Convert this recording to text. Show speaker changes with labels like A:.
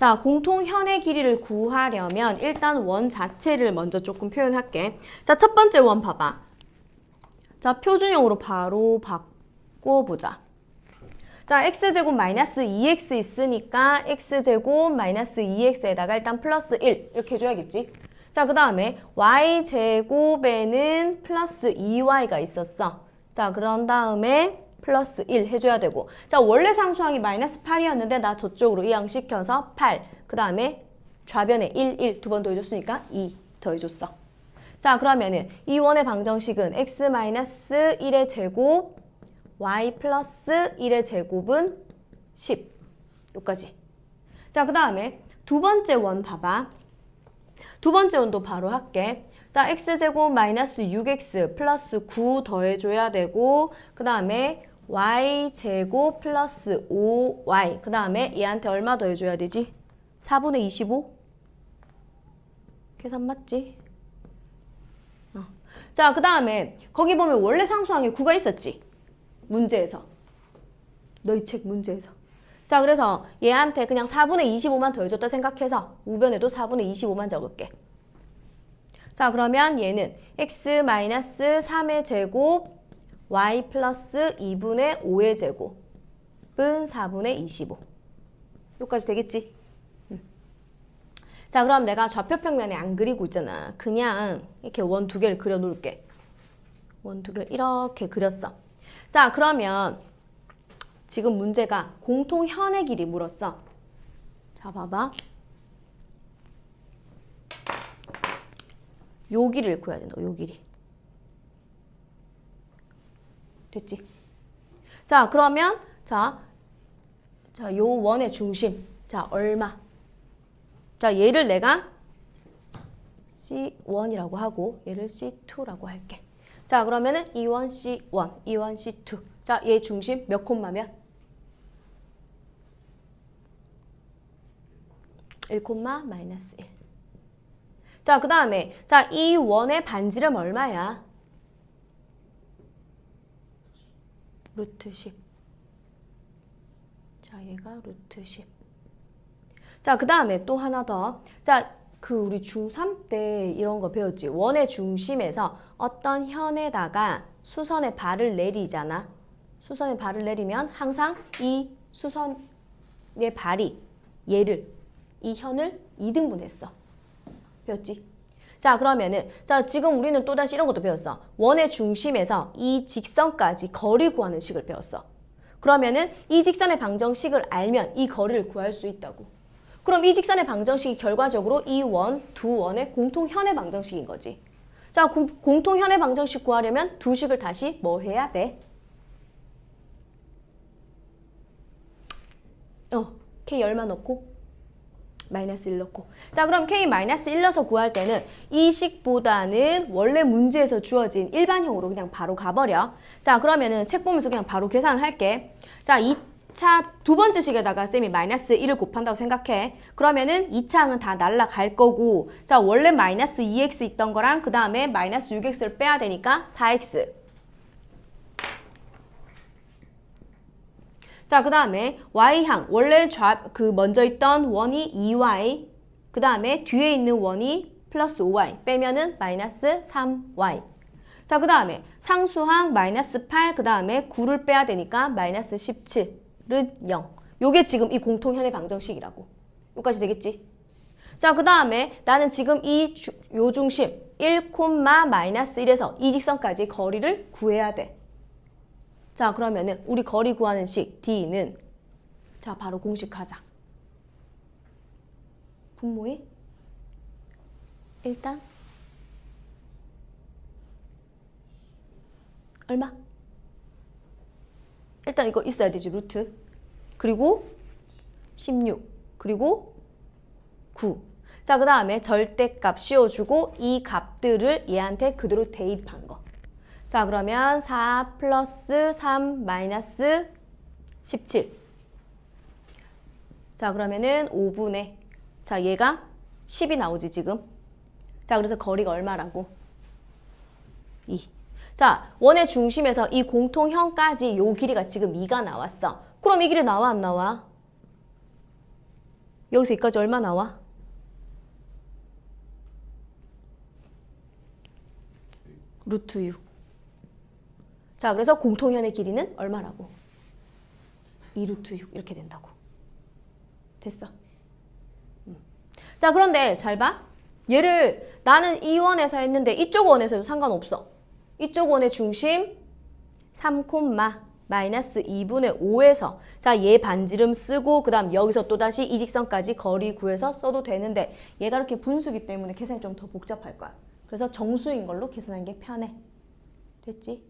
A: 자, 공통 현의 길이를 구하려면 일단 원 자체를 먼저 조금 표현할게. 자, 첫 번째 원 봐봐. 자, 표준형으로 바로 바꿔보자. 자, x제곱 마이너스 2x 있으니까 x제곱 마이너스 2x에다가 일단 플러스 1 이렇게 해줘야겠지. 자, 그 다음에 y제곱에는 플러스 2y가 있었어. 자, 그런 다음에 플러스 1 해줘야 되고. 자, 원래 상수항이 마이너스 8이었는데 나 저쪽으로 이항시켜서 8. 그 다음에 좌변에 1, 1 두 번 더해줬으니까 2 더해줬어. 자, 그러면은 이 원의 방정식은 x 마이너스 1의 제곱 y 플러스 1의 제곱은 10. 여기까지. 자, 그 다음에 두 번째 원 봐봐. 두 번째 원도 바로 할게. 자, x제곱 마이너스 6x 플러스 9 더해줘야 되고 그 다음에 y제곱 플러스 5y 그 다음에 얘한테 얼마 더해줘야 되지? 4분의 25? 계산 맞지? 어. 자, 그 다음에 거기 보면 원래 상수항에 9가 있었지? 문제에서. 너희 책 문제에서. 자, 그래서 얘한테 그냥 4분의 25만 더해줬다 생각해서 우변에도 4분의 25만 적을게. 자, 그러면 얘는 x 마이너스 3의 제곱 y 플러스 2분의 5의 제곱은 4분의 25. 여기까지 되겠지? 음. 자, 그럼 내가 좌표 평면에 안 그리고 있잖아. 그냥 이렇게 원 두 개를 그려 놓을게. 원 두 개를 이렇게 그렸어. 자, 그러면 지금 문제가 공통현의 길이 물었어. 자, 봐봐. 요 길이를 구해야 된다. 요 길이. 됐지? 자, 그러면 자, 자, 요 원의 중심. 자, 얼마? 자, 얘를 내가 C1이라고 하고 얘를 C2라고 할게. 자, 그러면은 E1, C1, E1, C2. 자, 얘 중심 몇 콤마면? 1 콤마 마이너스 1. 자, 그 다음에 자, 이 원의 반지름 얼마야? 루트 10. 자, 얘가 루트 10. 자, 그 다음에 또 하나 더. 자, 그 우리 중3 때 이런 거 배웠지. 원의 중심에서 어떤 현에다가 수선의 발을 내리잖아. 수선의 발을 내리면 항상 이 수선의 발이 얘를, 이 현을 2등분했어. 배웠지? 자, 그러면은, 자, 지금 우리는 또다시 이런 것도 배웠어. 원의 중심에서 이 직선까지 거리 구하는 식을 배웠어. 그러면은 이 직선의 방정식을 알면 이 거리를 구할 수 있다고. 그럼 이 직선의 방정식이 결과적으로 이 원, 두 원의 공통현의 방정식인 거지. 자, 공, 공통현의 방정식 구하려면 두 식을 다시 뭐 해야 돼? 어, k 얼마 넣고? 마이너스 1 넣고. 자, 그럼 k 마이너스 1 넣어서 구할 때는 이 식보다는 원래 문제에서 주어진 일반형으로 그냥 바로 가버려. 자, 그러면은 책 보면서 그냥 바로 계산을 할게. 자, 2차 두 번째 식에다가 쌤이 마이너스 1을 곱한다고 생각해. 그러면은 2차항은 다 날라갈 거고. 자, 원래 마이너스 2x 있던 거랑 그 다음에 마이너스 6x를 빼야 되니까 4x. 자, 그 다음에 y향 원래 좌, 그 먼저 있던 원이 2y 그 다음에 뒤에 있는 원이 플러스 5y 빼면은 마이너스 3y 자, 그 다음에 상수항 마이너스 8, 그 다음에 9를 빼야 되니까 마이너스 17은 0. 요게 지금 이 공통현의 방정식이라고. 여기까지 되겠지? 자, 그 다음에 나는 지금 이 요 중심 1, 마이너스 1에서 이 직선까지 거리를 구해야 돼. 자, 그러면은 우리 거리 구하는 식 D는 자, 바로 공식하자. 분모에 일단 얼마? 일단 이거 있어야 되지, 루트. 그리고 16. 그리고 9. 자, 그 다음에 절대값 씌워주고 이 값들을 얘한테 그대로 대입한 거. 자, 그러면 4 플러스 3 마이너스 17. 자, 그러면은 5분의 자, 얘가 10이 나오지, 지금. 자, 그래서 거리가 얼마라고? 2. 자, 원의 중심에서 이 공통형까지 요 길이가 지금 2가 나왔어. 그럼 이 길이 나와, 안 나와? 여기서 여기까지 얼마 나와? 루트 6. 자, 그래서 공통현의 길이는 얼마라고? 2루트 6 이렇게 된다고. 됐어. 음. 자, 그런데 잘 봐. 얘를 나는 이 원에서 했는데 이쪽 원에서도 상관없어. 이쪽 원의 중심 3, 마이너스 2분의 5에서 자, 얘 반지름 쓰고 그 다음 여기서 또다시 이 직선까지 거리 구해서 써도 되는데 얘가 이렇게 분수기 때문에 계산이 좀 더 복잡할 거야. 그래서 정수인 걸로 계산하는 게 편해. 됐지?